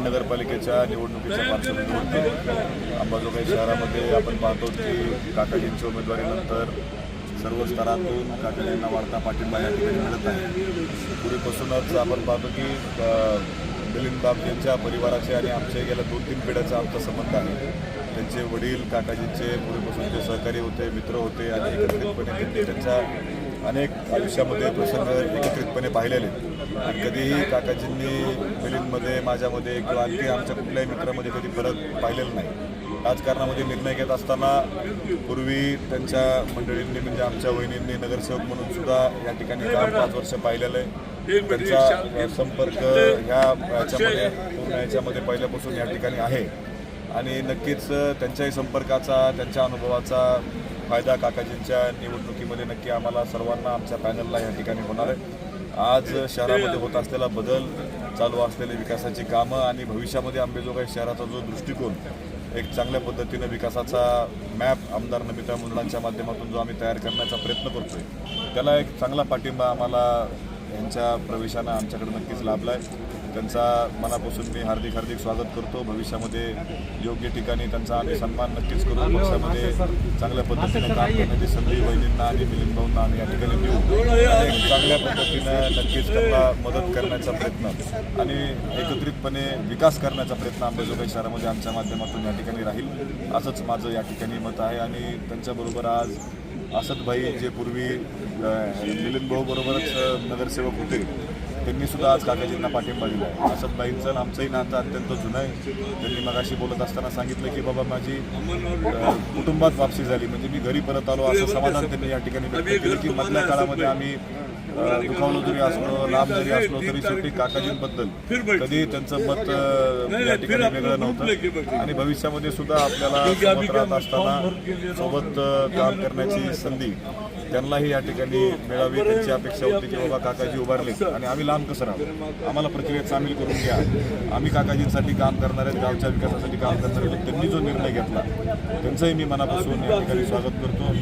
अंबाजोगाई नगरपालिकेच्या निवडणुकीच्या पार्श्वभूमीवरती अंबाजोगाई शहरामध्ये आपण पाहतो की काकाजींच्या उमेदवारीनंतर सर्व स्तरातून काकाजींना वाढता पाठिंबा या ठिकाणी मिळत आहे. पूर्वीपासूनच आपण पाहतो की मिलिंद बाब यांच्या परिवाराचे आणि आमच्या गेल्या दोन तीन पिढ्याचा आमचा संबंध आहे. त्यांचे वडील काकाजींचे पूर्वीपासूनचे सहकारी होते मित्र होते आणि एकत्रितपणे त्यांनी त्यांच्या अनेक आयुष्यामध्ये प्रसंग एकत्रितपणे पाहिलेले. आणि कधीही काकाजींनी मिलिंदमध्ये माझ्यामध्ये किंवा आणखी आमच्या कुठल्याही मित्रामध्ये कधी फरक पाहिलेला नाही. राजकारणामध्ये निर्णय घेत असताना पूर्वी त्यांच्या मंडळींनी म्हणजे आमच्या वहिनींनी नगरसेवक म्हणून सुद्धा या ठिकाणी काम पाच वर्ष पाहिलेलं. आहे त्यांचा संपर्क ह्या याच्यामध्ये पूर्ण याच्यामध्ये पहिल्यापासून या ठिकाणी आहे. आणि नक्कीच त्यांच्याही संपर्काचा त्यांच्या अनुभवाचा फायदा काकाजींच्या निवडणुकीमध्ये नक्की आम्हाला सर्वांना आमच्या पॅनलला या ठिकाणी होणार आहे. आज शहरामध्ये होत असलेला बदल चालू असलेली विकासाची कामं आणि भविष्यामध्ये आंबेजोगाई शहराचा जो दृष्टिकोन एक चांगल्या पद्धतीनं विकासाचा मॅप आमदार नमिता मुंडलांच्या माध्यमातून जो आम्ही तयार करण्याचा प्रयत्न करतोय त्याला एक चांगला पाठिंबा आम्हाला यांच्या प्रवेशानं आमच्याकडे नक्कीच लाभला आहे. त्यांचा मनापासून मी हार्दिक हार्दिक स्वागत करतो. भविष्यामध्ये योग्य ठिकाणी त्यांचा आम्ही सन्मान नक्कीच करू. पक्षामध्ये चांगल्या पद्धतीने काम करण्याची संधी वहिनींना आणि मिलिंद भाऊंना आम्ही या ठिकाणी देऊ. आणि चांगल्या पद्धतीनं नक्कीच त्यांना मदत करण्याचा प्रयत्न आणि एकत्रितपणे विकास करण्याचा प्रयत्न अंबेजोगाई शहरामध्ये आमच्या माध्यमातून या ठिकाणी राहील असंच माझं या ठिकाणी मत आहे. आणि त्यांच्याबरोबर आज असदभाई जे पूर्वी मिलिंद भाऊ बरोबरच नगरसेवक होते त्यांनी सुद्धा आज काकाजींना पाठिंबा दिला आहे. असदबाईंचं आमचंही नातं अत्यंत जुनं आहे. त्यांनी मगाशी बोलत असताना सांगितलं की बाबा माझी कुटुंबात वापसी झाली. म्हणजे मी घरी परत आलो असं समाधान त्यांनी या ठिकाणी व्यक्त केलं की मधल्या काळामध्ये आम्ही दुखावलो जरी असलो लांब जरी असलो तरी शेवटी काकाजींबद्दल कधी त्यांचं मत या ठिकाणी वेगळं नव्हतं. आणि भविष्यामध्ये सुद्धा आपल्याला सोबत राहत असताना सोबत काम करण्याची संधी त्यांनाही या ठिकाणी मिळावी त्यांची अपेक्षा होती की बाबा काकाजी उभारले. आणि आम्ही लांब कसं राहू? आम्हाला प्रक्रियेत सामील करून घ्या. आम्ही काकाजींसाठी काम करणार आहेत गावच्या विकासासाठी काम करणार आहेत. त्यांनी जो निर्णय घेतला त्यांचंही मी मनापासून या ठिकाणी स्वागत करतो.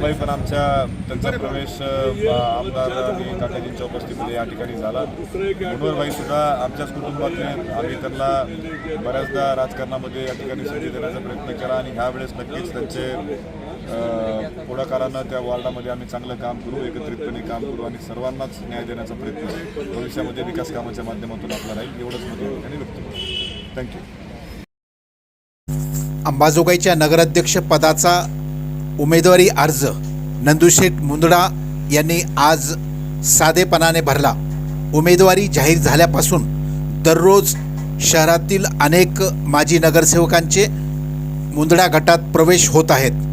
भाई पण आमच्या त्यांचा प्रवेश आमदार आणि काकाजींच्या उपस्थितीमध्ये या ठिकाणी झाला. मनोहरभाई सुद्धा आमच्याच कुटुंबातले आम्ही त्यांना बऱ्याचदा राजकारणामध्ये या ठिकाणी संधी देण्याचा प्रयत्न केला आणि ह्या वेळेस नक्कीच त्यांचे पुढाकारानं त्या वॉर्डामध्ये आम्ही चांगलं काम करू एकत्रितपणे काम करू आणि सर्वांनाच न्याय देण्याचा प्रयत्न भविष्यामध्ये विकास कामाच्या माध्यमातून आपला राहील एवढंच मत व्यक्त करू थँक्यू अंबाजोगाईच्या नगराध्यक्ष पदाचा उमेदवारी अर्ज नंदुशेठ मुंदडा यांनी आज साधेपणाने भरला. उमेदवारी जाहीर झाल्यापासून दररोज शहरातील अनेक माजी नगरसेवकांचे मुंदडा गटात प्रवेश होत आहेत.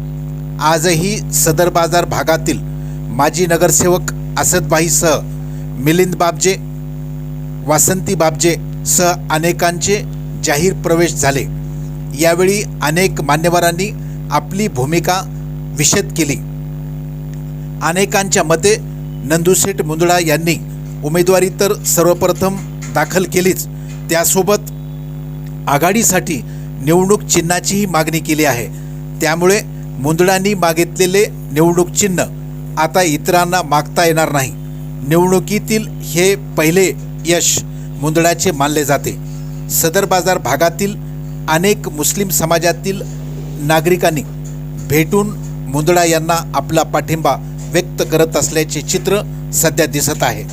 आजही सदर बाजार भागातील माजी नगरसेवक असदबाईसह मिलिंद बाबजे वासंती बाबजे सह अनेकांचे जाहीर प्रवेश झाले. यावेळी अनेक मान्यवरांनी आपली भूमिका विशद केली. अनेकांच्या मते नंदुशेठ मुंदडा यांनी उमेदवारी तर सर्वप्रथम दाखल केलीच त्यासोबत आघाडीसाठी निवडणूक चिन्हाचीही मागणी केली आहे. त्यामुळे मुंदडांनी मागितलेले निवडणूक चिन्ह आता इतरांना मागता येणार नाही. निवडणुकीतील हे पहिले यश मुंदडाचे मानले जाते. सदर बाजार भागातील अनेक मुस्लिम समाजातील नागरिकांनी भेटून मुंदडा यांना आपला पाठिंबा व्यक्त करत असल्याचे चित्र सध्या दिसत आहे.